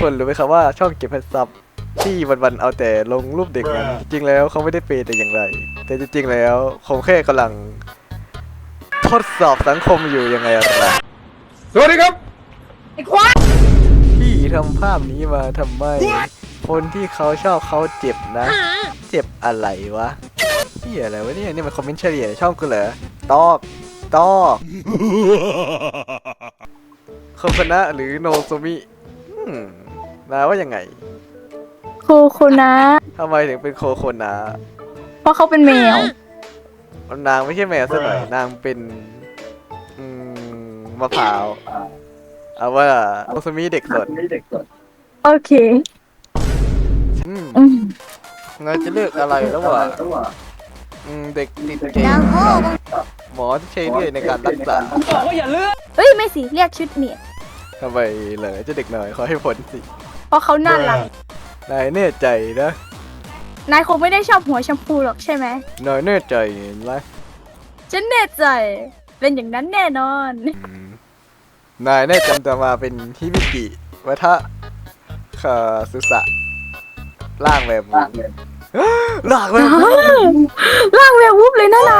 คนรู้ไหมครับว่าช่องเก็บพันซับที่วันๆเอาแต่ลงรูปเด็กนั้นจริงๆแล้วเขาไม่ได้เปย์แต่อย่างไร แต่จริงๆแล้วผมแค่กำลัง ทดสอบสังคมอยู่ยังไงล่ะสวัสดีครับพี่ทำภาพนี้มาทำไม คนที่เขาชอบเขาเจ็บนะ เจ็บอะไรวะพี่อะไรวะเนี่ยนี่มันคอมเมนต์เฉลี่ยในช่องกูเหรอตอบตอบโคคนะหรือโนโซมิอืม นาว่ายังไงครูคุณนะทำไมถึงเป็นโคโคนะเพราะเขาเป็นแมวนางไม่ใช่แมวซะหน่อยนางเป็นอืมมะพร้าวเอาว่าโนโซมิเด็กสดโอเคอืมอืมงานจะเลือกอะไรแล้ววะอืมเด็กติดเกมหมอที่ใช้เลื่อยในการรักษาเฮ้ยไม่สิเรียกชุดเมียทำไมเหรอเจะเด็กหน่อยขอให้ผลสิ เพราะเขาน่ารัก นายแน่ใจนะ นายคงไม่ได้ชอบหัวชมพูหรอกใช่ไหม นายแน่ใจนะฉันแน่ใจ เป็นอย่างนั้นแน่นอน อืมนายแน่จำจะมาเป็นฮิบิกิวัฒะคาสุสะล่างแบบนี้ ล่างแบบนี้ร่างแวร์วูฟเลยนะนาย